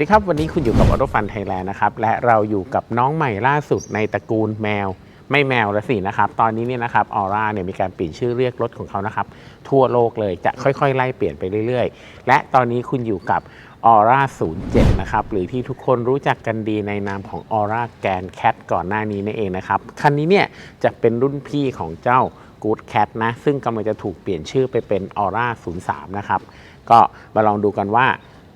วัสดีครับ วันนี้คุณอยู่กับออโตฟันไทยแลนด์นะครับและเราอยู่กับน้องใหม่ล่าสุดในตระกูลแมว ไม่แมวแล้วสินะครับ ตอนนี้เนี่ยนะครับออร่าเนี่ยมีการเปลี่ยนชื่อเรียกรถของเขานะครับ ทั่วโลกเลยจะค่อยๆ ไล่เปลี่ยนไปเรื่อยๆ และตอนนี้คุณอยู่กับออร่า07 นะครับ หรือที่ทุกคนรู้จักกันดีในนามของออร่าแกนแคทก่อนหน้านี้นั่นเองนะครับ คันนี้เนี่ยจะเป็นรุ่นพี่ของเจ้า Good Cat นะ ซึ่งกำลังจะถูกเปลี่ยนชื่อไปเป็นออร่า03 นะครับ ก็มาลองดูกันว่า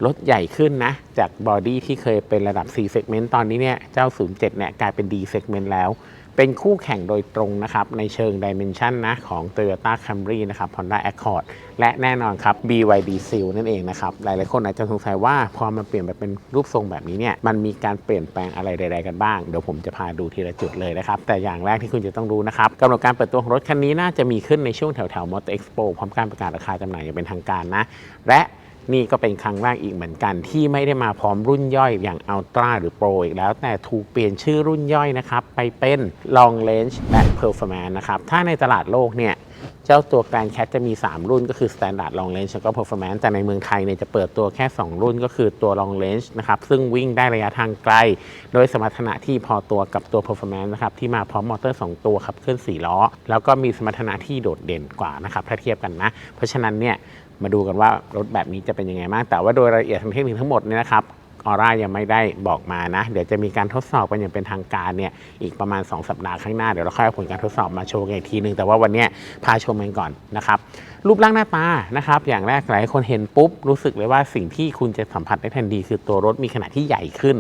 รถใหญ่ขึ้นนะ จากบอดี้ที่เคยเป็นระดับ C segment ตอนนี้เนี่ยเจ้า 07 เนี่ยกลายเป็น D segment แล้ว เป็นคู่แข่งโดยตรงนะครับในเชิง Dimension นะของ Toyota Camry นะครับ Honda Accord และแน่นอนครับ BYD Seal นั่นเองนะครับ หลายๆคนอาจจะสงสัยว่าพอมันเปลี่ยนแบบเป็นรูปทรงแบบนี้เนี่ยมันมีการเปลี่ยนแปลงอะไรใดๆกันบ้าง เดี๋ยวผมจะพาดูทีละจุดเลยนะครับ แต่อย่างแรกที่คุณจะต้องรู้นะครับกำหนดการเปิดตัวของรถคันนี้น่าจะมีขึ้นในช่วงแถวๆ Motor Expo พร้อมการประกาศราคาจำหน่ายอย่างเป็นทางการนะและ นี่ก็เป็นครั้งแรกอีกเหมือนกัน ที่ไม่ได้มาพร้อมรุ่นย่อยอย่าง Ultra หรือ Pro อีกแล้ว แต่ถูกเปลี่ยนชื่อรุ่นย่อยนะครับ ไปเป็น Long Range และ Performance นะครับ ถ้าในตลาดโลกเนี่ยเจ้าตัว Grand Cat จะมี 3 รุ่นก็คือ Standard Long Range แล้วก็ Performance แต่ในเมืองไทยเนี่ยจะเปิดตัวแค่ 2 รุ่นก็คือตัว Long Range นะครับ ซึ่งวิ่งได้ระยะทางไกล โดยสมรรถนะที่พอตัวกับตัว Performance นะครับ ที่มาพร้อมมอเตอร์ 2 ตัวขับเคลื่อน 4 ล้อ แล้วก็มีสมรรถนะที่โดดเด่นกว่านะครับ ถ้าเทียบกันนะ เพราะฉะนั้นเนี่ย มาดูกันว่ารถแบบนี้จะเป็นยังไงบ้าง แต่ว่าโดยรายละเอียดทางเทคนิคทั้งหมดเนี่ยนะครับออร่ายังไม่ได้บอกมานะ เดี๋ยวจะมีการทดสอบกันอย่างเป็นทางการเนี่ยอีกประมาณ 2 สัปดาห์ข้างหน้า เดี๋ยวเราค่อยเอาผลการทดสอบมาโชว์กันอีกทีนึง แต่ว่าวันนี้พาชมกันก่อนนะครับ รูปร่างหน้าตานะครับ อย่างแรกหลายคนเห็นปุ๊บ รู้สึกเลยว่าสิ่งที่คุณจะสัมผัสได้ทันทีคือตัวรถมีขนาดที่ใหญ่ขึ้น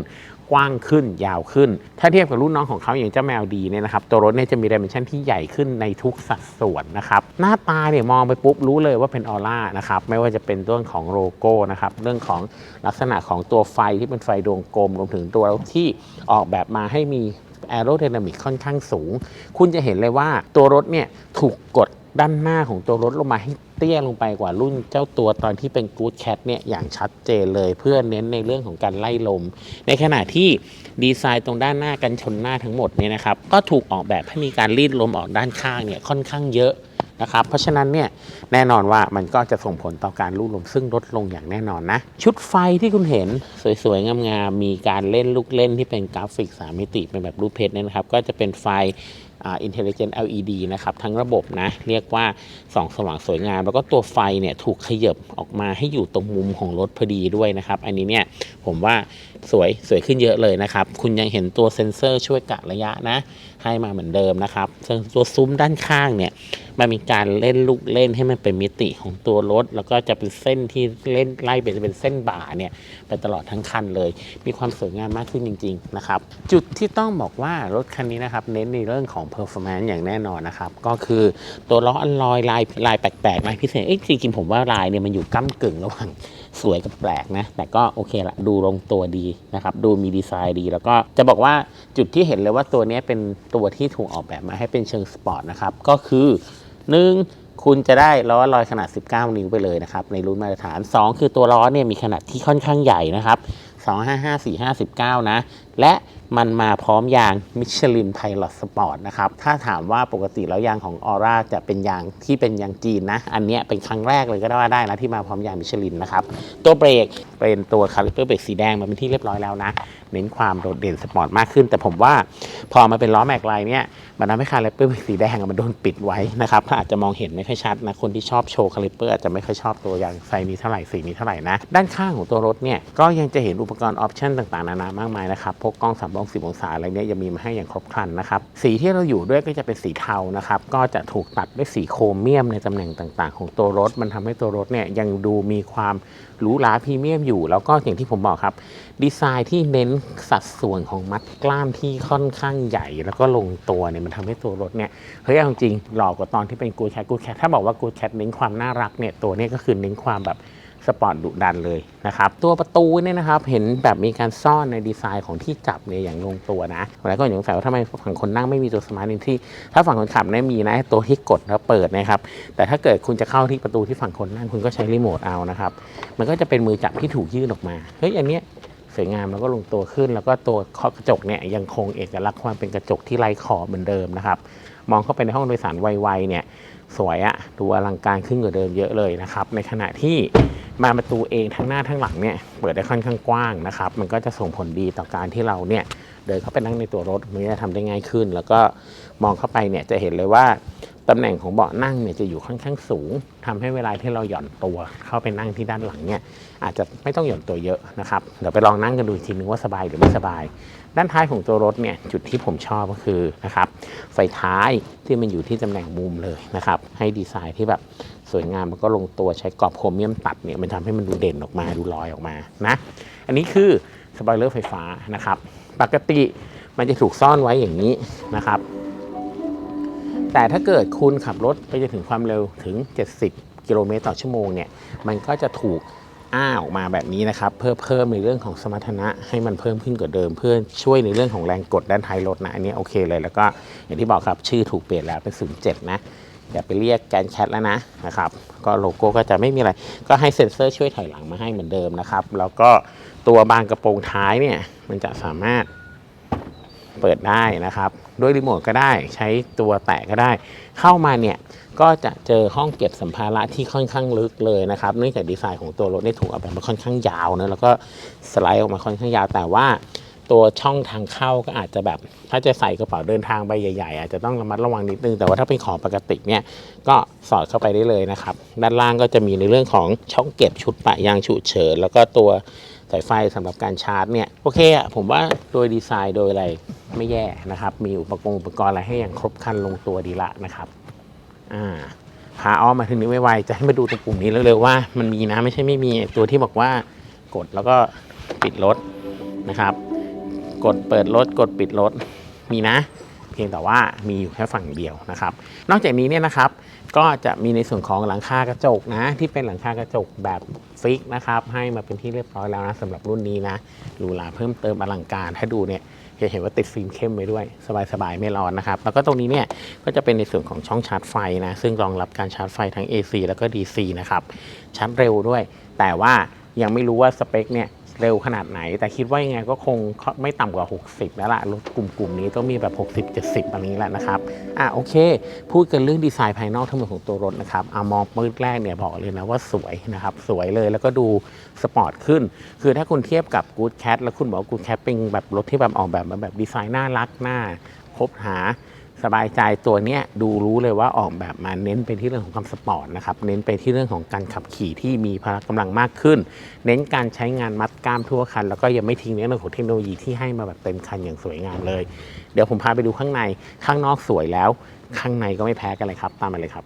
กว้างขึ้นยาวขึ้น ถ้าเทียบกับรุ่นน้องของเขาอย่างเจ้าแมวดีเนี่ยนะครับตัวรถเนี่ยจะมีดิเมนชันที่ใหญ่ขึ้นในทุกสัดส่วนนะครับหน้าตาเนี่ยมองไปปุ๊บรู้เลยว่าเป็นออร่านะครับไม่ว่าจะเป็นเรื่องของโลโก้นะครับเรื่องของลักษณะของตัวไฟที่เป็นไฟดวงกลมรวมถึงตัวที่ออกแบบมาให้มีแอโร d y นามิกค่อนข้างสูง คุณจะเห็นเลยว่าตัวรถเนี่ยถูกกด ด้านหน้าของตัวรถลงมาให้เตี้ยลงไปกว่ารุ่นเจ้าตัวตอนที่เป็น Good Cat เนี่ยอย่างชัดเจนเลยเพื่อเน้นในเรื่องของการไล่ลม ในขณะที่ดีไซน์ตรงด้านหน้ากันชนหน้าทั้งหมดเนี่ยนะครับก็ถูกออกแบบให้มีการรีดลมออกด้านข้างเนี่ยค่อนข้างเยอะนะครับเพราะฉะนั้นเนี่ยแน่นอนว่ามันก็จะส่งผลต่อการรูดลมซึ่งลดลงอย่างแน่นอนนะ ชุดไฟที่คุณเห็นสวยๆ งามๆมีการเล่นลูกเล่นที่เป็นกราฟิก 3 มิติเป็นแบบรูปเพชรเนี่ยนะครับ ก็จะเป็นไฟ intelligent LED นะครับทั้งระบบนะเรียกว่าส่องสว่างสวยงาม แล้วก็ตัวไฟเนี่ยถูกขยับออกมาให้อยู่ตรงมุมของรถพอดีด้วยนะครับ อันนี้เนี่ยผมว่าสวยสวยขึ้นเยอะเลยนะครับ คุณยังเห็นตัวเซ็นเซอร์ช่วยกะระยะนะ ให้มาเหมือนเดิมนะครับส่งตัวซุ้มด้านข้างเนี่ย มันมีการเล่นลูกเล่นให้มันเป็นมิติของตัวรถ แล้วก็จะเป็นเส้นที่เล่นไล่ไปจะเป็นเส้นบ่าเนี่ยไปตลอดทั้งคันเลย มีความสวยงามมากขึ้นจริง ๆ นะครับ จุดที่ต้องบอกว่ารถคันนี้นะครับเน้นในเรื่องของ performance อย่างแน่นอนนะครับ ก็คือตัวล้ออัลลอยลายลายแปลกๆลายพิเศษเอ้ยจริงๆผมว่าลายเนี่ยมันอยู่ก้ากึ่งระหว่างสวยกับแปลกนะ แต่ก็โอเคละดูลงตัวดีนะครับ ดูมีดีไซน์ดี แล้วก็จะบอกว่าจุดที่เห็นเลยว่าตัวนี้เป็นตัวที่ถูกออกแบบมาให้เป็นเชิงสปอร์ตนะครับ ก็คือ 1. คุณจะได้ล้อลอยขนาด 19 นิ้วไปเลยนะครับในรุ่นมาตรฐาน 2 คือตัวล้อเนี่ยมีขนาดที่ค่อนข้างใหญ่นะครับ255 4 59 นะ และมันมาพร้อมยางมิชลินไพลอตสปอร์ตนะครับ ถ้าถามว่าปกติแล้วยางของออร่าจะเป็นยางที่เป็นยางจีนนะ อันนี้เป็นครั้งแรกเลยก็ได้ว่าได้นะที่มาพร้อมยางมิชลินนะครับ ตัวเบรก เป็นตัวคาลิเปอร์เบรกสีแดงมาเป็นที่เรียบร้อยแล้วนะ เน้นความโดดเด่นสปอร์ตมากขึ้น แต่ผมว่าพอมาเป็นล้อแม็กไลน์เนี่ยมันทำให้คาลิเปอร์เบรกสีแดงมันโดนปิดไว้นะครับถ้าอาจจะมองเห็นไม่ค่อยชัดนะคนที่ชอบโชว์คาลิเปอร์อาจจะไม่ค่อยชอบตัวยางไซนี้เท่าไหร่สีนี้เท่าไหร่นะด้านข้างของตัวรถเนี่ยก็ยังจะเห็นอุปกรณ์ออปชั่นต่างๆนานามากมายนะครับพวกกล้อง360องศาอะไรเนี่ยยังมีมาให้อย่างครบครันนะครับสีที่เราอยู่ด้วยก็จะเป็นสีเทานะครับก็จะถูกตัดด้วยสีโครเมียมในตำแหน่งต่าง ๆ ของตัวรถมันทำให้ตัวรถเนี่ยยังดูมีความ หรูหราพรีเมียมอยู่ แล้วก็อย่างที่ผมบอกครับ ดีไซน์ที่เน้นสัดส่วนของมัดกล้ามที่ค่อนข้างใหญ่ แล้วก็ลงตัวเนี่ยมันทำให้ตัวรถเนี่ยเฮ้ยเอาจริงหล่อกว่าตอนที่เป็นกูดแคทกูดแคทถ้าบอกว่ากูดแคทเน้นความน่ารักเนี่ยตัวนี้ก็คือเน้นความแบบ สปอร์ตดุดันเลยนะครับ ตัวประตูเนี่ยนะครับ เห็นแบบมีการซ่อนในดีไซน์ของที่จับเนี่ยอย่างลงตัวนะหลายคนสงสัยว่าทำไมฝั่งคนนั่งไม่มีตัวสมาร์ทในที่ ถ้าฝั่งคนขับเนี่ยมีนะตัวที่กดแล้วเปิดนะครับ แต่ถ้าเกิดคุณจะเข้าที่ประตูที่ฝั่งคนนั่งคุณก็ใช้รีโมทเอานะครับ มันก็จะเป็นมือจับที่ถูกยื่นออกมาเฮ้ยอันเนี้ยสวยงามแล้วก็ลงตัวขึ้น แล้วก็ตัวกระจกเนี่ยยังคงเอกลักษณ์ความเป็นกระจกที่ไร้ขอบเหมือนเดิมนะครับ มองเข้าไปในห้องโดยสารไวๆเนี่ยสวยอะดูอลังการขึ้นกว่าเดิมเยอะเลยนะครับ ในขณะที่ บานประตูเองทั้งหน้าทั้งหลังเนี่ยเปิดได้ค่อนข้างกว้างนะครับ มันก็จะส่งผลดีต่อการที่เราเนี่ย เดินเข้าไปนั่งในตัวรถมันจะทำได้ง่ายขึ้น แล้วก็มองเข้าไปเนี่ยจะเห็นเลยว่าตำแหน่งของเบาะนั่งเนี่ยจะอยู่ค่อนข้างสูงทำให้เวลาที่เราหย่อนตัวเข้าไปนั่งที่ด้านหลังเนี่ยอาจจะไม่ต้องหย่อนตัวเยอะนะครับเดี๋ยวไปลองนั่งกันดูทีนึงว่าสบายหรือไม่สบาย ด้านท้ายของตัวรถเนี่ยจุดที่ผมชอบก็คือนะครับไฟท้ายที่มันอยู่ที่ตำแหน่งมุมเลยนะครับให้ดีไซน์ที่แบบสวยงามมันก็ลงตัวใช้กรอบโครเมียมตัดเนี่ยมันทำให้มันดูเด่นออกมาดูลอยออกมานะอันนี้คือสปอยเลอร์ไฟฟ้านะครับ ปกติมันจะถูกซ่อนไว้อย่างนี้นะครับ แต่ถ้าเกิดคุณขับรถไปจะถึงความเร็วถึง 70 กิโลเมตรต่อชั่วโมงเนี่ย มันก็จะถูกอ้าออกมาแบบนี้นะครับ เพื่อเพิ่มในเรื่องของสมรรถนะให้มันเพิ่มขึ้นกว่าเดิม เพื่อช่วยในเรื่องของแรงกดด้านท้ายรถนะ อันนี้โอเคเลย แล้วก็อย่างที่บอกครับชื่อถูกเปลี่ยนแล้วเป็น07นะอย่าไปเรียกแกนแคทแล้วนะนะครับ ก็โลโก้ก็จะไม่มีอะไร ก็ให้เซ็นเซอร์ช่วยถอยหลังมาให้เหมือนเดิมนะครับ แล้วก็ ตัวบานกระโปรงท้ายเนี่ยมันจะสามารถเปิดได้นะครับ ด้วยรีโมทก็ได้ใช้ตัวแตะก็ได้ เข้ามาเนี่ยก็จะเจอห้องเก็บสัมภาระที่ค่อนข้างลึกเลยนะครับเนื่องจากดีไซน์ของตัวรถเนี่ถูกออกแบบมาค่อนข้างยาวนะแล้วก็สไลด์ออกมาค่อนข้างยาวแต่ว่าตัวช่องทางเข้าก็อาจจะแบบ ถ้าจะใส่กระเป๋าเดินทางใบใหญ่ๆ อาจจะต้องระมัดระวังนิดนึง แต่ว่าถ้าเป็นของปกติเนี่ยก็สอดเข้าไปได้เลยนะครับ ด้านล่างก็จะมีในเรื่องของช่องเก็บชุดปะยางฉุกเฉินแล้วก็ตัวายไฟสำหรับการชาร์จเนี่ยโอเคอะผมว่าโดยดีไซน์โดยอะไรไม่แย่นะครับ มีอุปกรณ์อุปกรณ์อะไรให้อย่างครบครันลงตัวดีละนะครับอ่าพาอ้อมมาถึงนี้ไวๆจะให้มาดูตรงปุ่มนี้เร็วๆว่า มันมีนะไม่ใช่ไม่มีตัวที่บอกว่ากดแล้วก็ปิดรถนะครับ กดเปิดรถกดปิดรถมีนะ เพียงแต่ว่ามีอยู่แค่ฝั่งเดียวนะครับ นอกจากนี้เนี่ยนะครับก็จะมีในส่วนของหลังคากระจกนะที่เป็นหลังคากระจกแบบฟิกนะครับให้มาเป็นที่เรียบร้อยแล้วนะสำหรับรุ่นนี้นะหรูหราเพิ่มเติมอลังการถ้าดูเนี่ยจะเห็นว่าติดฟิล์มเข้มไว้ด้วย สบายๆ ไม่ร้อนนะครับ แล้วก็ตรงนี้เนี่ยก็จะเป็นในส่วนของช่องชาร์จไฟนะ ซึ่งรองรับการชาร์จไฟทั้ง AC แล้วก็ DC นะครับชาร์จเร็วด้วย แต่ว่ายังไม่รู้ว่าสเปคเนี่ย เร็วขนาดไหน แต่คิดว่ายังไงก็คงไม่ต่ำกว่า 60 แล้วล่ะ รถกลุ่มๆนี้ต้องมีแบบ 60 70อันนี้แหละนะครับ อะโอเค พูดกันเรื่องดีไซน์ภายนอกทั้งหมดของตัวรถนะครับอะมองมืดแรกเนี่ยบอกเลยนะว่าสวยนะครับ สวยเลยแล้วก็ดูสปอร์ตขึ้น คือถ้าคุณเทียบกับ Good Cat แล้วคุณบอกว่า Good Cat เป็นแบบรถที่แบบออกแบบมาแบบดีไซน์น่ารักน่าคบหา สบายใจตัวเนี้ยดูรู้เลยว่าออกแบบมาเน้นไปที่เรื่องของความสปอร์ตนะครับ เน้นไปที่เรื่องของการขับขี่ที่มีพละกำลังมากขึ้น เน้นการใช้งานมัดกล้ามทั่วคัน แล้วก็ยังไม่ทิ้งในเรื่องของเทคโนโลยีที่ให้มาแบบเต็มคันอย่างสวยงามเลย เดี๋ยวผมพาไปดูข้างในข้างนอกสวยแล้ว ข้างในก็ไม่แพ้กันเลยครับ ตามมาเลยครับ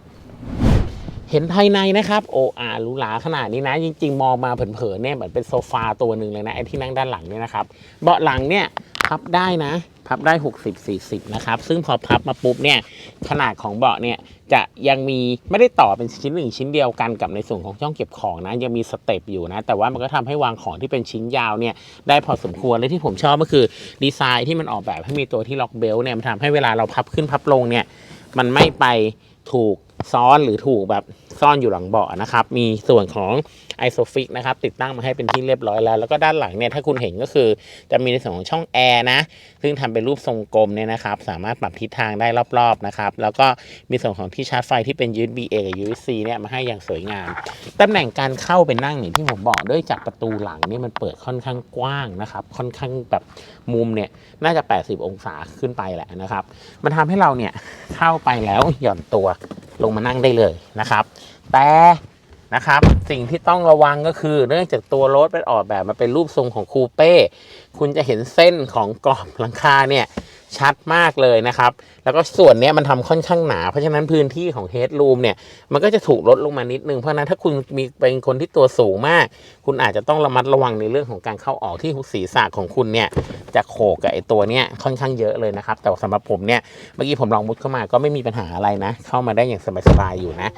เห็นภายในนะครับโออาหรูหราขนาดนี้นะ จริง ๆ มองมาเผินๆเนี่ยเหมือนเป็นโซฟาตัวหนึ่งเลยนะไอ้ที่นั่งด้านหลังเนี่ยนะครับเบาะหลังเนี่ย พับได้นะ พับได้ 60 40 นะครับ ซึ่งพอพับมาปุ๊บเนี่ยขนาดของเบาะเนี่ยจะยังมีไม่ได้ต่อเป็นชิ้นหนึ่งชิ้นเดียวกันกับในส่วนของช่องเก็บของนะ ยังมีสเต็ปอยู่นะ แต่ว่ามันก็ทำให้วางของที่เป็นชิ้นยาวเนี่ยได้พอสมควรและที่ผมชอบก็คือดีไซน์ที่มันออกแบบให้มีตัวที่ล็อกเบลต์เนี่ยมันทำให้เวลาเราพับขึ้นพับลงเนี่ยมันไม่ไปถูกซ้อนหรือถูกแบบซ่อนอยู่หลังเบาะนะครับ มีส่วนของ ไอโซฟิกนะครับติดตั้งมาให้เป็นที่เรียบร้อยแล้ว แล้วก็ด้านหลังเนี่ยถ้าคุณเห็นก็คือจะมีในส่วนของช่องแอร์นะ ซึ่งทำเป็นรูปทรงกลมเนี่ยนะครับ สามารถปรับทิศทางได้รอบๆนะครับ แล้วก็มีส่วนของที่ชาร์จไฟที่เป็น USB A กับ USB-C เนี่ยมาให้อย่างสวยงาม ตำแหน่งการเข้าเป็นนั่งอย่างที่ผมบอกด้วยจากประตูหลังเนี่ยมันเปิดค่อนข้างกว้างนะครับ ค่อนข้างแบบมุมเนี่ยน่าจะ 80 องศาขึ้นไปแหละนะครับ มันทำให้เราเนี่ยเข้าไปแล้วหย่อนตัวลงมานั่งได้เลยนะครับ แต่ นะครับสิ่งที่ต้องระวังก็คือเนื่องจากตัวรถเป็นออกแบบมาเป็นรูปทรงของคูเป้คุณจะเห็นเส้นของกรอบหลังคาเนี่ย ชัดมากเลยนะครับ แล้วก็ส่วนนี้มันทำค่อนข้างหนา เพราะฉะนั้นพื้นที่ของเฮดรูมเนี่ย มันก็จะถูกลดลงมานิดนึง เพราะฉะนั้นถ้าคุณมีเป็นคนที่ตัวสูงมาก คุณอาจจะต้องระมัดระวังในเรื่องของการเข้าออกที่ศีรษะของคุณเนี่ยจะโขกกับไอตัวเนี้ยค่อนข้างเยอะเลยนะครับ แต่สำหรับผมเนี่ยเมื่อกี้ผมลองมุดเข้ามาก็ไม่มีปัญหาอะไรนะ เข้ามาได้อย่างสบายๆอยู่นะ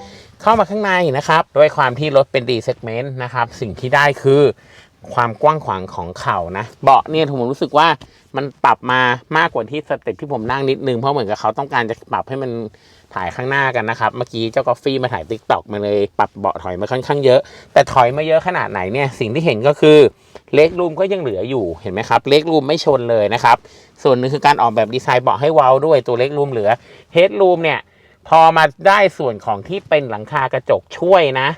เข้ามาข้างในนะครับ ด้วยความที่รถเป็น D segment นะครับ สิ่งที่ได้คือ ความกว้างขวางของเข่านะ เบาะเนี่ยผมรู้สึกว่ามันปรับมามากกว่าที่สเต็ปที่ผมนั่งนิดนึง เพราะเหมือนกับเขาต้องการจะปรับให้มันถ่ายข้างหน้ากันนะครับ เมื่อกี้เจ้ากาแฟมาถ่ายติ๊กต็อกมาเลยปรับเบาะถอยมาค่อนข้างเยอะ แต่ถอยมาเยอะขนาดไหนเนี่ยสิ่งที่เห็นก็คือเล็กรูมก็ยังเหลืออยู่เห็นไหมครับเล็กรูมไม่ชนเลยนะครับ ส่วนหนึ่งคือการออกแบบดีไซน์เบาะให้เว้าด้วยตัวเล็กรูมเหลือเฮดรูมเนี่ยพอมาได้ส่วนของที่เป็นหลังคากระจกช่วยนะ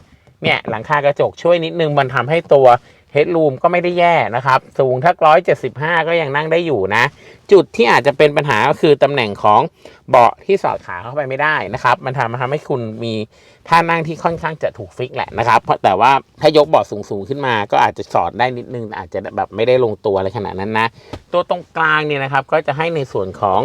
เนี่ยหลังคากระจกช่วยนิดนึงมันทำให้ตัว เฮด r ูมก็ไม่ได้แย่นะครับ สูงถ้าร้อยเจ็ดสิบห้าก็ยังนั่งได้อยู่นะ จุดที่อาจจะเป็นปัญหาก็คือตำแหน่งของเบาะที่สอดขาเข้าไปไม่ได้นะครับ มันทำทำให้คุณมีท่านั่งที่ค่อนข้างจะถูกฟิกแหละนะครับ เพราะแต่ว่าถ้ายกเบาะสูงๆขึ้นมา ก็อาจจะสอดได้นิดนึง อาจจะแบบไม่ได้ลงตัวอะไรขนาดนั้นนะ ตัวตรงกลางเนี่ยนะครับ ก็จะให้ในส่วนของ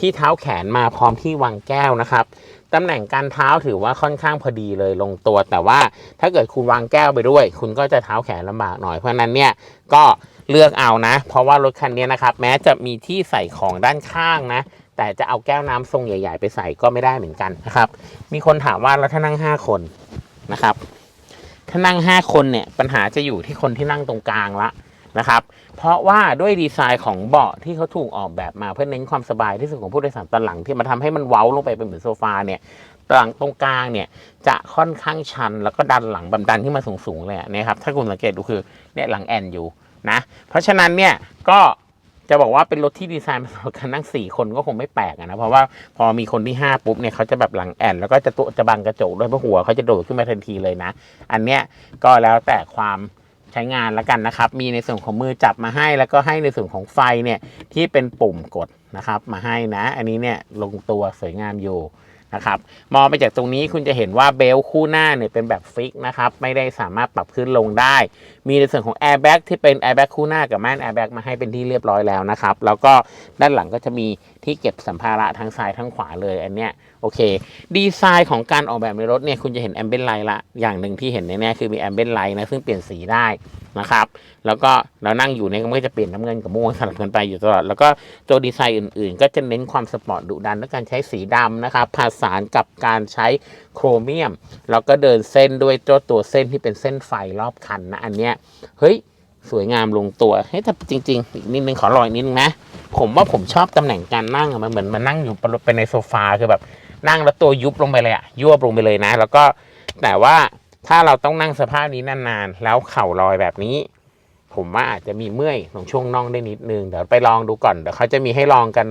ที่เท้าแขนมาพร้อมที่วางแก้วนะครับ ตำแหน่งการเท้าถือว่าค่อนข้างพอดีเลยลงตัว แต่ว่าถ้าเกิดคุณวางแก้วไปด้วย คุณก็จะเท้าแขนลำบากหน่อยเพราะนั้นเนี่ยก็เลือกเอานะ เพราะว่ารถคันนี้นะครับ แม้จะมีที่ใส่ของด้านข้างนะ แต่จะเอาแก้วน้ำทรงใหญ่ ๆ ไปใส่ก็ไม่ได้เหมือนกันนะครับ มีคนถามว่าแล้วถ้านั่ง 5 คนนะครับ ถ้านั่ง 5 คนเนี่ยปัญหาจะอยู่ที่คนที่นั่งตรงกลางละ นะครับ เพราะว่าด้วยดีไซน์ของเบาะที่เขาถูกออกแบบมาเพื่อเน้นความสบายที่สุดของผู้โดยสารตอนหลังที่มาทำให้มันเว้าลงไปเป็นเหมือนโซฟาเนี่ยหลังตรงกลางเนี่ยจะค่อนข้างชัน แล้วก็ดันหลังบันดันขึ้นมาสูงๆเลยนะครับ ถ้าคุณสังเกตดูคือเนี่ยหลังแอนอยู่นะ เพราะฉะนั้นเนี่ยก็จะบอกว่าเป็นรถที่ดีไซน์มาสำหรับการนั่ง 4 คนก็คงไม่แปลกนะ เพราะว่าพอมีคนที่ 5 ปุ๊บเนี่ยเขาจะแบบหลังแอนแล้วก็จะตัวจะบังกระจกด้วยเพราะหัวเขาจะโดดขึ้นมาทันทีเลยนะ อันเนี้ยก็แล้วแต่ความ ใช้งานแล้วกันนะครับ มีในส่วนของมือจับมาให้ แล้วก็ให้ในส่วนของไฟเนี่ยที่เป็นปุ่มกดนะครับ มาให้นะ อันนี้เนี่ยลงตัวสวยงามอยู่ นะครับมองไปจากตรงนี้คุณจะเห็นว่าเบลต์คู่หน้าเนี่ยเป็นแบบฟิกนะครับไม่ได้สามารถปรับขึ้นลงได้ มีในส่วนของแอร์แบ็กที่เป็นแอร์แบ็กคู่หน้ากับแม่นแอร์แบ็กมาให้เป็นที่เรียบร้อยแล้วนะครับแล้วก็ด้านหลังก็จะมีที่เก็บสัมภาระทั้งซ้ายทั้งขวาเลยอันเนี้ยโอเค ดีไซน์ของการออกแบบในรถเนี่ยคุณจะเห็นแอมเบนไลท์ละอย่างหนึ่งที่เห็นแน่ๆคือมีแอมเบนไลท์นะซึ่งเปลี่ยนสีได้นะครับแล้วก็เรานั่งอยู่เนี่ยก็จะเปลี่ยนน้ำเงินกับม่วงสลับกันไปอยู่ตลอดแล้วก็ตัวดีไซน์อื่น ๆ ก็จะเน้นความสปอร์ตดุดันด้วยการใช้สีดำนะครับผสสานกับการใช้โครเมียม แล้วก็เดินเส้นด้วยตัวตัวเส้นที่เป็นเส้นไฟรอบคันนะ อันเนี้ยเฮ้ยสวยงามลงตัวเฮ้ยแต่จริง ๆ อีกนิดนึงขอรอยนิดนึงนะ ผมว่าผมชอบตำแหน่งการนั่งมันเหมือนมันนั่งอยู่ไปในโซฟาคือแบบนั่งแล้วตัวยุบลงไปเลยอะยวบลงไปเลยนะ แล้วก็แต่ว่าถ้าเราต้องนั่งสภาพนี้นานๆ แล้วเข่าลอยแบบนี้ ผมว่าอาจจะมีเมื่อยตรงช่วงน่องได้นิดนึง เดี๋ยวไปลองดูก่อน เดี๋ยวเขาจะมีให้ลองกัน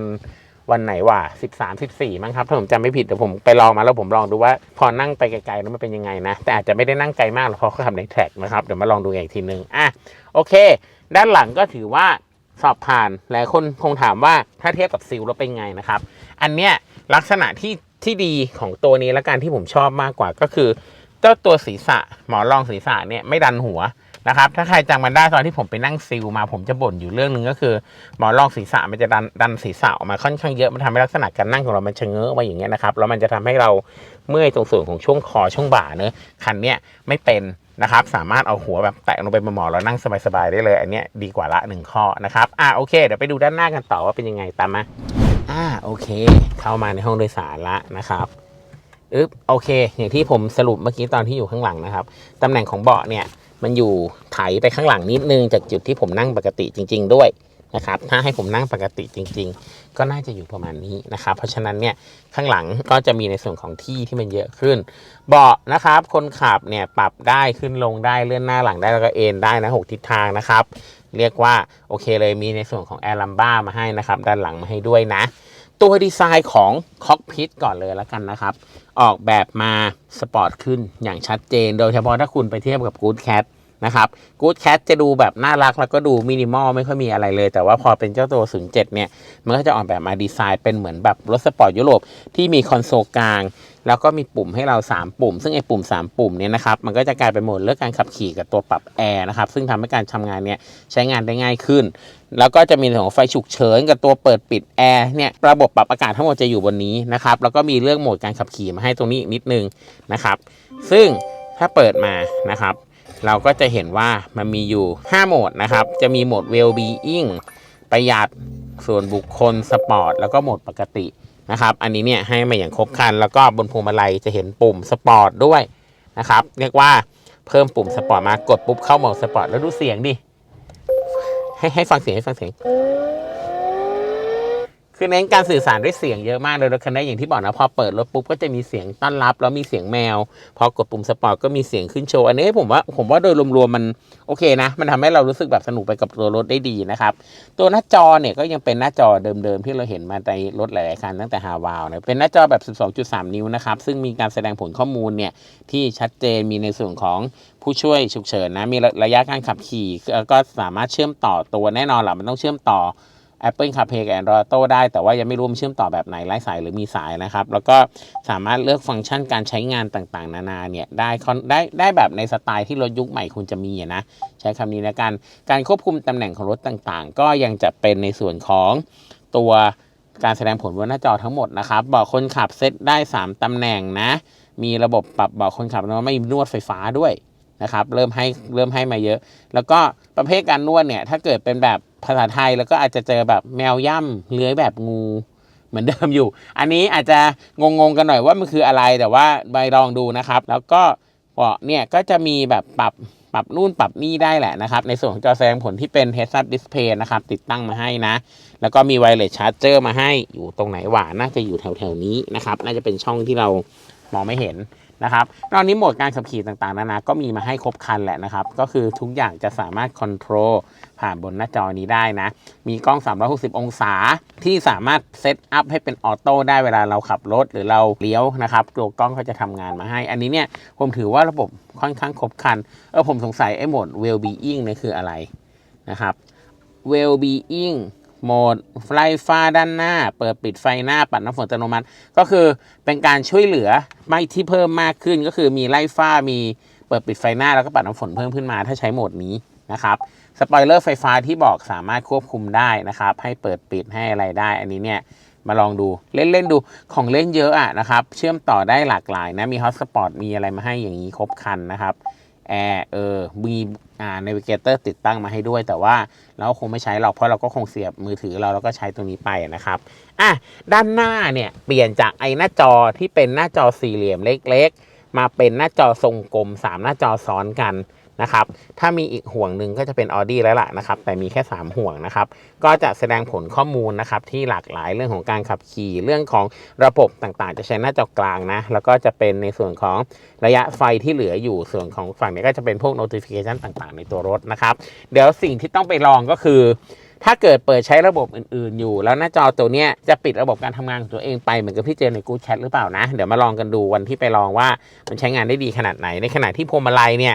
วันไหนวะสิบสามสิบสี่มั้งครับ ถ้าผมจำไม่ผิดเดี๋ยวผมไปลองมาแล้วผมลองดูว่า พอนั่งไปไกลๆแล้วมันเป็นยังไงนะ แต่อาจจะไม่ได้นั่งไกลมากหรอกเพราะเขาทำในแทร็กนะครับ เดี๋ยวมาลองดูอีกทีนึงอะโอเค ด้านหลังก็ถือว่าสอบผ่านหลายคนคงถามว่าถ้าเทียบกับซิลแล้วเป็นไงนะครับ อันเนี้ยลักษณะที่ที่ดีของตัวนี้และการที่ผมชอบมากกว่าก็คือ เจ้าตัวศีรษะหมอรองศีรษะเนี่ยไม่ดันหัว นะครับ ถ้าใครจำมันได้ตอนที่ผมไปนั่งซิลมา ผมจะบ่นอยู่เรื่องหนึ่งก็คือหมอนรองศีรษะมันจะดันดันศีรษะออกมาค่อนข้างเยอะมันทำให้ลักษณะการนั่งของเรามันชะเง้อมาอย่างเงี้ยนะครับแล้วมันจะทำให้เราเมื่อยตรงส่วนของช่วงคอช่วงบ่าเนอะคันเนี้ยไม่เป็นนะครับสามารถเอาหัวแบบแตะลงไปบนหมอนแล้วนั่งสบายๆได้เลย อันเนี้ยดีกว่าละหนึ่งข้อนะครับอะโอเค เดี๋ยวไปดูด้านหน้ากันต่อว่าเป็นยังไงตามมาอ่าโอเค เข้ามาในห้องโดยสารละนะครับอึ๊บโอเค อย่างที่ผมสรุปเมื่อกี้ตอนที่อยู่ข้างหลังนะครับตำแหน่งของเบาะเนี่ย มันอยู่ไถไปข้างหลังนิดนึงจากจุดที่ผมนั่งปกติจริง ๆ ด้วยนะครับ ถ้าให้ผมนั่งปกติจริง ๆ ก็น่าจะอยู่ประมาณนี้นะครับ เพราะฉะนั้นเนี่ยข้างหลังก็จะมีในส่วนของที่ที่มันเยอะขึ้น เบาะนะครับ คนขับเนี่ยปรับได้ขึ้นลงได้เลื่อนหน้าหลังได้แล้วก็เอนได้นะหกทิศทางนะครับ เรียกว่าโอเคเลยมีในส่วนของแอร์ลัมบ้ามาให้นะครับ ด้านหลังมาให้ด้วยนะ ตัวดีไซน์ของคอกพิทก่อนเลยแล้วกันนะครับ ออกแบบมาสปอร์ตขึ้นอย่างชัดเจน โดยเฉพาะถ้าคุณไปเทียบกับ Good Cat นะครับ Good Cat จะดูแบบน่ารักแล้วก็ดูมินิมอลไม่ค่อยมีอะไรเลย แต่ว่าพอเป็นเจ้าตัว 07 เนี่ย มันก็จะออกแบบมาดีไซน์เป็นเหมือนแบบรถสปอร์ตยุโรปที่มีคอนโซลกลาง แล้วก็มีปุ่มให้เรา 3 ปุ่ม ซึ่งไอ้ปุ่ม 3 ปุ่มเนี่ยนะครับ มันก็จะกลายเป็นโหมดเลือกการขับขี่กับตัวปรับแอร์นะครับ ซึ่งทำให้การทำงานเนี่ยใช้งานได้ง่ายขึ้น แล้วก็จะมีเรื่องของไฟฉุกเฉินกับตัวเปิดปิดแอร์เนี่ย ระบบปรับอากาศทั้งหมดจะอยู่บนนี้นะครับ แล้วก็มีเรื่องโหมดการขับขี่มาให้ตรงนี้อีกนิดนึงนะครับ ซึ่งถ้าเปิดมานะครับ เราก็จะเห็นว่ามันมีอยู่ 5 โหมดนะครับ จะมีโหมด well being ประหยัด ส่วนบุคคล สปอร์ต แล้วก็โหมดปกติ นะครับ อันนี้เนี่ยให้มาอย่างครบครัน แล้วก็บนพวงมาลัยจะเห็นปุ่มสปอร์ตด้วยนะครับ เรียกว่าเพิ่มปุ่มสปอร์ตมากดปุ๊บเข้าโหมดสปอร์ตแล้วดูเสียงดิ ให้ให้ฟังเสียงให้ฟังเสียง คือเน้นการสื่อสารด้วยเสียงเยอะมากเลยรถคันนี้อย่างที่บอกนะพอเปิดรถปุ๊บก็จะมีเสียงต้อนรับ แล้วมีเสียงแมว พอกดปุ่มสปอร์ตก็มีเสียงขึ้นโชว์ อันนี้ผมว่าผมว่าโดยรวมๆมันโอเคนะ มันทำให้เรารู้สึกแบบสนุกไปกับตัวรถได้ดีนะครับ ตัวหน้าจอเนี่ยก็ยังเป็นหน้าจอเดิมๆ ที่เราเห็นมาในรถหลายๆคันตั้งแต่ฮาวาวนะเป็นหน้าจอแบบ 12.3 นิ้วนะครับซึ่งมีการแสดงผลข้อมูลเนี่ยที่ชัดเจนมีในส่วนของผู้ช่วยฉุกเฉินนะมีระยะการขับขี่ก็สามารถเชื่อมต่อตัวแน่นอนแหละมันต้องเชื่อมต่อ Apple CarPlay กับ Android Auto ได้ แต่ว่ายังไม่รู้มันเชื่อมต่อแบบไหนไร้สายหรือมีสายนะครับ แล้วก็สามารถเลือกฟังก์ชันการใช้งานต่างๆ นานาเนี่ยได้คอนได้ได้แบบในสไตล์ที่รถยุคใหม่คุณจะมีนะใช้คำนี้นะการการควบคุมตำแหน่งของรถต่างๆ ก็ยังจะเป็นในส่วนของตัวการแสดงผลบนหน้าจอทั้งหมดนะครับเบาะคนขับเซตได้ 3ตำแหน่งนะ มีระบบปรับเบาะคนขับแล้วไม่มีนวดไฟฟ้าด้วยนะครับ เริ่มให้เริ่มให้มาเยอะ แล้วก็ประเภทการนวดเนี่ย ถ้าเกิดเป็นแบบ ภาษาไทยแล้วก็อาจจะเจอแบบแมวย่ำเลื้อยแบบงูเหมือนเดิมอยู่ อันนี้อาจจะงงๆกันหน่อยว่ามันคืออะไรแต่ว่าไปลองดูนะครับ แล้วก็เบาะเนี่ยก็จะมีแบบปรับปรับนู่นปรับนี่ได้แหละนะครับ ในส่วนของจอแสดงผลที่เป็น Heads Up Display นะครับ ติดตั้งมาให้นะ แล้วก็มี Wireless Charger มาให้อยู่ตรงไหนหวาน่าจะอยู่แถวๆนี้นะครับ น่าจะเป็นช่องที่เรามองไม่เห็น นะครับนอกนี้โหมดการขับขี่ต่างๆ นานา ก็มีมาให้ครบครันแหละนะครับ ก็คือทุกอย่างจะสามารถคอนโทรลผ่านบนหน้าจอนี้ได้นะ มีกล้อง 360 องศาที่สามารถเซตอัพให้เป็นออโต้ได้เวลาเราขับรถหรือเราเลี้ยวนะครับ ตัวกล้องเขาจะทำงานมาให้ อันนี้เนี่ยผมถือว่าระบบค่อนข้างครบครัน เออผมสงสัยไอ้โหมด well being เนี่ยคืออะไรนะครับ well being โหมดไฟฟ้าด้านหน้า เปิดปิดไฟหน้าปัดน้ำฝนอัตโนมัติ ก็คือเป็นการช่วยเหลือไม่ที่เพิ่มมากขึ้นก็คือมีไล่ฟ้ามีเปิดปิดไฟหน้าแล้วก็ปัดน้ำฝนเพิ่มขึ้นมา ถ้าใช้โหมดนี้นะครับสปอยเลอร์ไฟฟ้าที่บอกสามารถควบคุมได้นะครับ ให้เปิดปิดให้อะไรได้ อันนี้เนี่ยมาลองดูเล่นเล่นๆดูของเล่นเยอะอะนะครับ เชื่อมต่อได้หลากหลายนะมีฮอตสปอตมีอะไรมาให้อย่างนี้ครบครันนะครับ แอร์เออมีอ่า navigator ติดตั้งมาให้ด้วย แต่ว่าเราคงไม่ใช้หรอกเพราะเราก็คงเสียบมือถือเราแล้วก็ใช้ตรงนี้ไปนะครับอะด้านหน้าเนี่ยเปลี่ยนจากไอ้หน้าจอที่เป็นหน้าจอสี่เหลี่ยมเล็กๆ มาเป็นหน้าจอทรงกลม 3 หน้าจอซ้อนกัน นะครับ ถ้ามีอีกห่วงหนึ่งก็จะเป็น Audi แล้วล่ะนะครับ แต่มีแค่ 3 ห่วงนะครับ ก็จะแสดงผลข้อมูลนะครับที่หลากหลายเรื่องของการขับขี่เรื่องของระบบต่างๆ จะใช้หน้าจอกลางนะ แล้วก็จะเป็นในส่วนของระยะไฟที่เหลืออยู่ส่วนของฝั่งนี้ก็จะเป็นพวก notification ต่างๆ ในตัวรถนะครับ เดี๋ยวสิ่งที่ต้องไปลองก็คือถ้าเกิดเปิดใช้ระบบอื่นๆอยู่ แล้วหน้าจอตัวเนี้ยจะปิดระบบการทำงานของตัวเองไปเหมือนกับที่เจอในกูแชทหรือเปล่านะ เดี๋ยวมาลองกันดูวันที่ไปลองว่ามันใช้งานได้ดีขนาดไหน ในขณะที่พวงมาลัยเนี่ย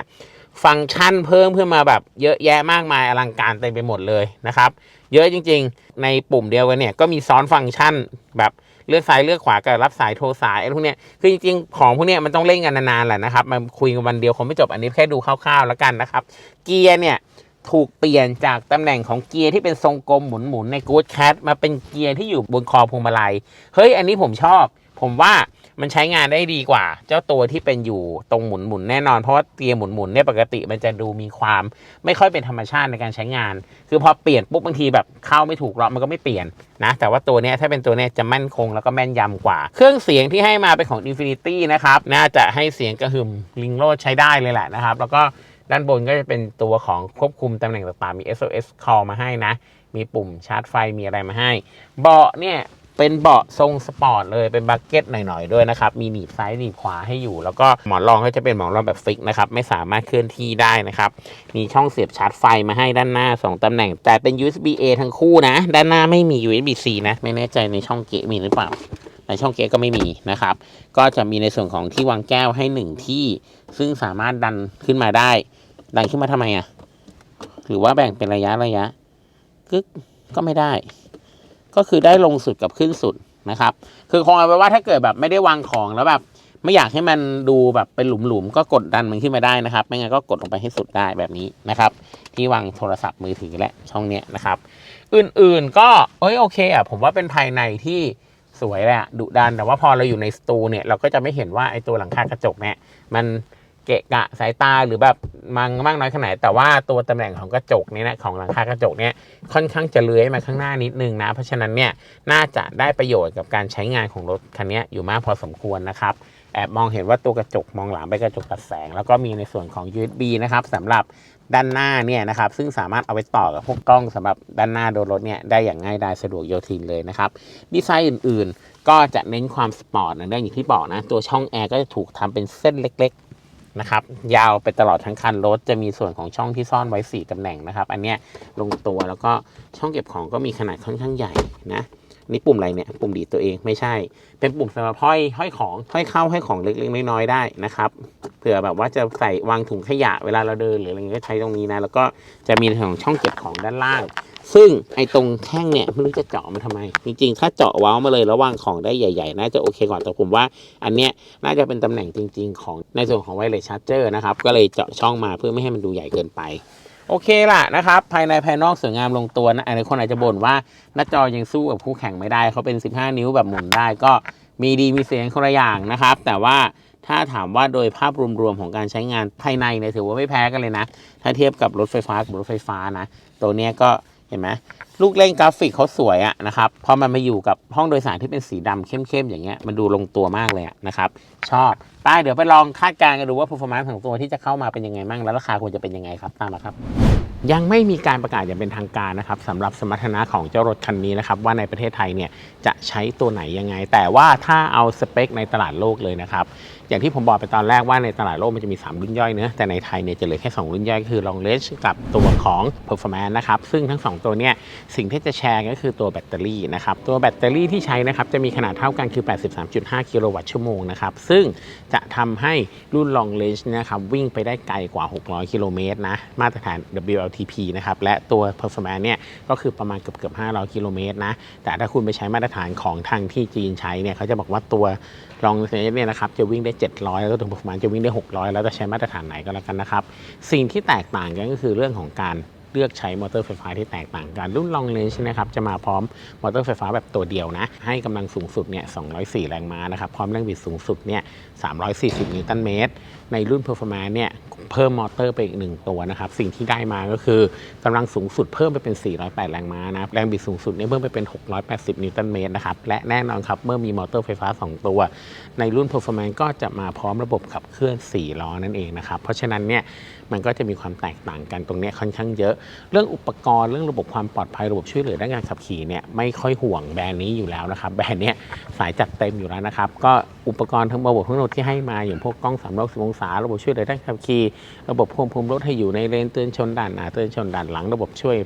ฟังก์ชันเพิ่มขึ้นมาแบบเยอะแยะมากมายอลังการเต็มไปหมดเลยนะครับ เยอะจริง ๆ ในปุ่มเดียวกันเนี่ย ก็มีซ้อนฟังก์ชันแบบเลือกซ้ายเลือกขวากับรับสายโทรสายอะไรพวกเนี้ยคือจริงๆของพวกเนี้ยมันต้องเล่นกันนานๆแหละนะครับมันคุยกันวันเดียวคงไม่จบอันนี้แค่ดูคร่าวๆแล้วกันนะครับ เกียร์เนี่ยถูกเปลี่ยนจากตำแหน่งของเกียร์ที่เป็นทรงกลมหมุนๆใน Good Cat มาเป็นเกียร์ที่อยู่บนคอพวงมาลัยเฮ้ยอันนี้ผมชอบ ผมว่า มันใช้งานได้ดีกว่า เจ้าตัวที่เป็นอยู่ตรงหมุนหมุนแน่นอน เพราะว่าเกียหมุนหมุนเนี่ยปกติมันจะดูมีความไม่ค่อยเป็นธรรมชาติในการใช้งาน คือพอเปลี่ยนปุ๊บบางทีแบบเข้าไม่ถูกล็อกมันก็ไม่เปลี่ยนนะ แต่ว่าตัวเนี้ยถ้าเป็นตัวเนี้ยจะมั่นคงแล้วก็แม่นยำกว่า เครื่องเสียงที่ให้มาเป็นของ Infinity นะครับ น่าจะให้เสียงกระหึ่มลิงโลดใช้ได้เลยแหละนะครับ แล้วก็ด้านบนก็จะเป็นตัวของควบคุมตำแหน่งต่างๆมี SOS call มาให้นะ มีปุ่มชาร์จไฟมีอะไรมาให้ เบาะเนี่ย เป็นเบาะทรงสปอร์ตเลยเป็นบักเก็ตหน่อยๆด้วยนะครับ มีหนีบซ้ายหนีบขวาให้อยู่ แล้วก็หมอนรองก็จะเป็นหมอนรองแบบฟิกนะครับ ไม่สามารถเคลื่อนที่ได้นะครับ มีช่องเสียบชาร์จไฟมาให้ด้านหน้า 2ตำแหน่ง แต่เป็น USB A ทั้งคู่นะ ด้านหน้าไม่มี USB C นะ ไม่แน่ใจในช่องเกะมีหรือเปล่า ในช่องเกะก็ไม่มีนะครับ ก็จะมีในส่วนของที่วางแก้วให้หนึ่งที่ ซึ่งสามารถดันขึ้นมาได้ ดันขึ้นมาทำไมอะ่ะหรือว่าแบ่งเป็นระยะระยะกึกก็ไม่ได้ ก็คือได้ลงสุดกับขึ้นสุดนะครับ คือคงเอาไว้ว่าถ้าเกิดแบบไม่ได้วางของแล้วแบบไม่อยากให้มันดูแบบเป็นหลุมๆก็กดดันมันขึ้นมาได้นะครับ ไม่งั้นก็กดลงไปให้สุดได้แบบนี้นะครับ ที่วางโทรศัพท์มือถือและช่องเนี้ยนะครับ อื่นๆก็เอ้ยโอเคอะผมว่าเป็นภายในที่สวยแหละดุดันแต่ว่าพอเราอยู่ในสตูเนี่ยเราก็จะไม่เห็นว่าไอ้ตัวหลังคากระจกเนี่ยมัน เกะกะสายตาหรือแบบมังมากน้อยขนาดไหนแต่ว่าตัวตำแหน่งของกระจกนี่นะของหลังคากระจกเนี่ยค่อนข้างจะเลื้อยมาข้างหน้านิดนึงนะ เพราะฉะนั้นเนี่ยน่าจะได้ประโยชน์กับการใช้งานของรถคันนี้อยู่มากพอสมควรนะครับแอบมองเห็นว่าตัวกระจกมองหลังเป็นกระจกตัดแสง แล้วก็มีในส่วนของ USB นะครับสำหรับด้านหน้าเนี่ยนะครับซึ่งสามารถเอาไปต่อกับพวกกล้องสำหรับด้านหน้าโดนรถเนี่ยได้อย่างง่ายดายสะดวกโยทินเลยนะครับดีไซน์อื่นๆ ก็จะเน้นความสปอร์ตนะเรื่องอย่างที่บอกนะ ตัวช่องแอร์ก็จะถูกทำเป็นเส้นเล็กๆ นะครับ ยาวไปตลอดทั้งคันรถจะมีส่วนของช่องที่ซ่อนไว้ 4ตำแหน่งนะครับ อันเนี้ยลงตัวแล้วก็ช่องเก็บของก็มีขนาดค่อนข้างใหญ่นะ นี่ปุ่มอะไรเนี่ยปุ่มดีดตัวเองไม่ใช่ เป็นปุ่มสำหรับห้อยห้อยของห้อยเข้าห้อยของเล็กๆน้อยๆได้นะครับเผื่อแบบว่าจะใส่วางถุงขยะเวลาเราเดินหรืออะไรเงี้ยก็ใช้ตรงนี้นะ แล้วก็จะมีของช่องเก็บของด้านล่าง ซึ่งไอ้ตรงแท่งเนี่ยไม่รู้จะเจาะมันทำไม จริงๆ ถ้าเจาะว้ามาเลยแล้ววางของได้ใหญ่ๆ น่าจะโอเคก่อนแต่ผมว่า อันเนี้ยน่าจะเป็นตำแหน่งจริง ๆ ของในส่วนของไวเลสชาร์เจอร์นะครับก็เลยเจาะช่องมาเพื่อไม่ให้มันดูใหญ่เกินไป โอเคล่ะนะครับ ภายในภายนอกสวยงามลงตัวนะอันนี้คนอาจจะบ่นว่าหน้าจอยังสู้กับคู่แข่งไม่ได้เขาเป็น 15 นิ้วแบบหมุนได้ก็มีดีมีเสียงคนละอย่างนะครับ แต่ว่าถ้าถามว่าโดยภาพรวมๆของการใช้งานภายในเนี่ยถือว่าไม่แพ้กันเลยนะ ถ้าเทียบกับรถไฟฟ้ากับรถไฟฟ้านะ ตัวเนี้ยก็เห็นไหม ลูกเล่นกราฟิกเขาสวยอะนะครับ พอมันมาอยู่กับห้องโดยสารที่เป็นสีดำเข้มๆ อย่างเงี้ย มันดูลงตัวมากเลยะนะครับ ชอบไปเดี๋ยวไปลองคาดการณ์กันดูว่า performance ของตัวที่จะเข้ามาเป็นยังไงบ้าง แล้วราคาควรจะเป็นยังไงครับ ตามมาครับ ยังไม่มีการประกาศอย่างเป็นทางการนะครับสำหรับสมรรถนะของเจ้ารถคันนี้นะครับ ว่าในประเทศไทยเนี่ยจะใช้ตัวไหนยังไง แต่ว่าถ้าเอาสเปคในตลาดโลกเลยนะครับอย่างที่ผมบอกไปตอนแรกว่าในตลาดโลกมันจะมี 3 รุ่นย่อยเนะแต่ในไทยเนี่ยจะเหลือแค่ 2 รุ่นย่อยก็คือ Long Range กับตัวของ Performance นะครับซึ่งทั้ง 2 ตัวเนี่ยสิ่งที่จะแชร์ก็คือตัวแบตเตอรี่นะครับตัวแบตเตอรี่ที่ใช้นะครับจะมีขนาดเท่ากันคือ 83.5 กิโลวัตต์ชั่วโมงนะครับซึ่งจะทำให้รุ่น Long Range นะครับวิ่งไปได้ไกลกว่า 600 กิโลเมตรนะมาตรฐาน WLTP นะครับและตัว Performance เนี่ยก็คือประมาณเกือบเกือบ500 กิโลเมตรนะแต่ถ้าคุณไปใช้มาตรฐานของทางที่จีนใช้เนี่ยเขาจะบอกว่าตัวลองเซเนี่ยนะครับจะวิ่งได้ 700 แล้วก็ตัว Performance จะวิ่งได้ 600 แล้วจะใช้มาตรฐานไหนก็แล้วกันนะครับสิ่งที่แตกต่างกันก็คือเรื่องของการ เลือกใช้มอเตอร์ไฟฟ้าที่แตกต่างกันรุ่น Long Range นะครับจะมาพร้อมมอเตอร์ไฟฟ้าแบบตัวเดียวนะให้กำลังสูงสุดเนี่ย204 แรงม้านะครับพร้อมแรงบิดสูงสุดเนี่ย340 นิวตันเมตรในรุ่น Performance เนี่ย เพิ่มมอเตอร์ไปอีก1ตัวนะครับ สิ่งที่ได้มาก็คือกำลังสูงสุดเพิ่มไปเป็น 408 แรงม้านะครับ แรงบิดสูงสุดเนี่ยเพิ่มไปเป็น 680 นิวตันเมตรนะครับ และแน่นอนครับ เมื่อมีมอเตอร์ไฟฟ้า 2 ตัว ในรุ่น Performance ก็จะมาพร้อมระบบขับเคลื่อน 4 ล้อนั่นเองนะครับ เพราะฉะนั้นเนี่ยมันก็จะมีความแตกต่างกันตรงนี้ค่อนข้างเยอะ เรื่องอุปกรณ์เรื่องระบบความปลอดภัยระบบช่วยเหลือด้านการขับขี่เนี่ยไม่ค่อยห่วงแบรนด์นี้อยู่แล้วนะครับแบรนด์เนี้ยสายจัดเต็มอยู่แล้วนะครับก็ อุปกรณ์ทั้งระบบทั้งหมดที่ให้มาอย่างพวกกล้อง360อยสิบองศา ระบบช่วยเหลือด้านขับขี่ระบบควบคุมรถให้อยู่ในเลนเตือนชนด่านหน้าเตือนชนด่านหลัง ระบบช่วย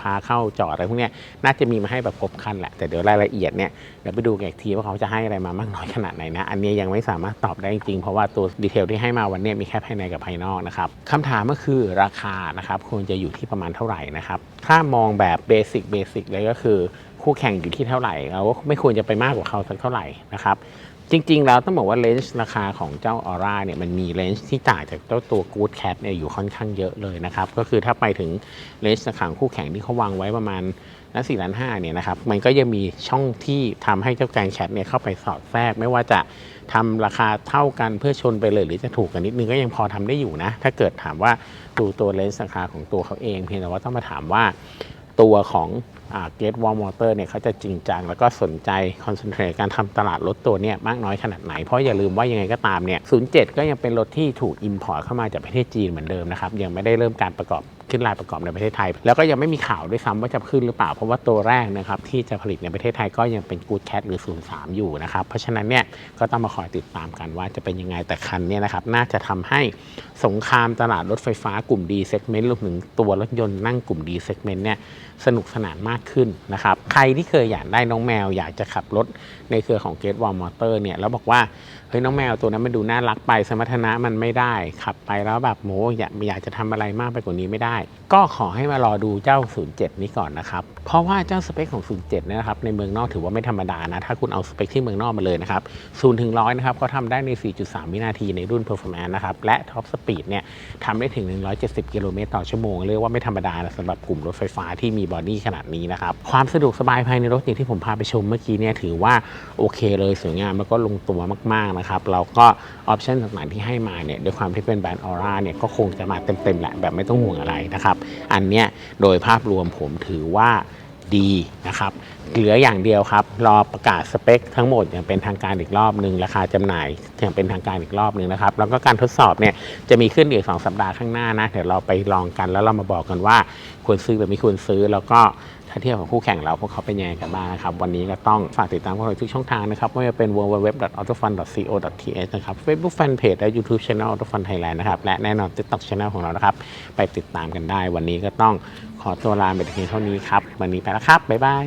พาเข้าจอดอะไรพวกนี้น่าจะมีมาให้แบบครบครันแหละแต่เดี๋ยวรายละเอียดเนี่ยเดี๋ยวไปดูกันอีกทีว่าเขาจะให้อะไรมามากน้อยขนาดไหนนะ อันนี้ยังไม่สามารถตอบได้จริงเพราะว่าตัวดีเทลที่ให้มาวันนี้มีแค่ภายในกับภายนอกนะครับคำถามก็คือราคานะครับควรจะอยู่ที่ประมาณเท่าไหร่นะครับถ้ามองแบบเบสิกเบสิกเลยก็คือคู่แข่งอยู่ที่เท่าไหร่เราก็ไม่ควรจะไปมากกว่าเขาสักเท่าไหร่นะครับ จริง ๆ แล้วต้องบอกว่าเลนส์ราคาของเจ้าออร่าเนี่ยมันมีเลนส์ที่ต่างจากเจ้าตัว Good Cat เนี่ยอยู่ค่อนข้างเยอะเลยนะครับ ก็คือถ้าไปถึงเลนส์ราคาของคู่แข่งที่เขาวางไว้ประมาณนะสี่ล้านห้าเนี่ยนะครับ มันก็ยังมีช่องที่ทำให้เจ้าแกรนแคทเนี่ยเข้าไปสอดแทรก ไม่ว่าจะทำราคาเท่ากันเพื่อชนไปเลยหรือจะถูกกันนิดนึงก็ยังพอทำได้อยู่นะ ถ้าเกิดถามว่าดูตัวเลนส์ราคาของตัวเขาเอง เพียงแต่ว่าต้องมาถามว่าตัวของ เกตวอลมอเตอร์เนี่ยเขาจะจริงจัง แล้วก็สนใจคอนเซนเทรตการทำตลาดรถตัวเนี่ยมากน้อยขนาดไหน เพราะอย่าลืมว่ายังไงก็ตามเนี่ย07 ก็ยังเป็นรถที่ถูกอิมพอร์ตเข้ามาจากประเทศจีนเหมือนเดิมนะครับยังไม่ได้เริ่มการประกอบ ขึ้นลายประกอบในประเทศไทย แล้วก็ยังไม่มีข่าวด้วยซ้ำว่าจะขึ้นหรือเปล่า เพราะว่าตัวแรกนะครับที่จะผลิตในประเทศไทยก็ยังเป็น Good Cat หรือ 03 อยู่นะครับเพราะฉะนั้นเนี่ยก็ต้องมาคอยติดตามกันว่าจะเป็นยังไงแต่คันเนี่ยนะครับน่าจะทำให้สงครามตลาดรถไฟฟ้ากลุ่ม D segment รวมถึงตัวรถยนต์นั่งกลุ่ม D segment เนี่ยสนุกสนานมากขึ้นนะครับใครที่เคยอยากได้น้องแมว อยากจะขับรถในเครือของ Gate Wall Motor เนี่ยแล้วบอกว่าเฮ้ยน้องแมวตัวนั้นมันดูน่ารักไปสมรรถนะมันไม่ได้ ขับไปแล้วแบบโมอยากอยากจะทำอะไรมากไปกว่านี้ไม่ได้ก็ขอให้มารอดูเจ้า 07 นี้ก่อนนะครับ เพราะว่าเจ้าสเปคของ 07 นะครับ ในเมืองนอกถือว่าไม่ธรรมดานะ ถ้าคุณเอาสเปคที่เมืองนอกมาเลยนะครับ0ถึง100 นะครับเขาทำได้ใน 4.3 วินาทีในรุ่น Performance นะครับ และ Top Speed เนี่ยทำได้ถึง 170 กิโลเมตรต่อชั่วโมง เรียกว่าไม่ธรรมดานะสำหรับกลุ่มรถไฟฟ้าที่มีบอดี้ขนาดนี้นะครับ ความสะดวกสบายภายในรถอย่างที่ผมพาไปชมเมื่อกี้เนี่ยถือว่าโอเคเลยสวยงามแล้วก็ลงตัวมากๆนะครับเราก็ออปชันต่างๆที่ให้มาเนี่ยด้วยความที่เป็นแบรนด์ออร่าเนี่ยก็คงจะมาเต็มๆแหละแบบไม่ต้องห่วงอะไรนะครับ อันเนี้ยโดยภาพรวมผมถือว่าดีนะครับเหลืออย่างเดียวครับ รอประกาศสเปคทั้งหมดอย่างเป็นทางการอีกรอบหนึ่งราคาจำหน่ายอย่างเป็นทางการอีกรอบหนึ่งนะครับ แล้วก็การทดสอบเนี่ยจะมีขึ้นอีกสองสัปดาห์ข้างหน้านะ เดี๋ยวเราไปลองกันแล้วเรามาบอกกันว่าควรซื้อหรือไม่ควรซื้อแล้วก็ ถ้าเทียบกับคู่แข่งเราพวกเขาเป็นยังไงกันบ้างนะครับ วันนี้ก็ต้องฝากติดตามพวกเราทุกช่องทางนะครับไม่ว่าจะเป็น www.autofun.co.th นะครับ Facebook Fanpage และ YouTube Channel Autofun Thailand นะครับ และแน่นอน TikTok Channel ของเรานะครับ ไปติดตามกันได้ วันนี้ก็ต้องขอตัวลาไปเพียงเท่านี้ครับ วันนี้ไปแล้วครับ บ๊ายบาย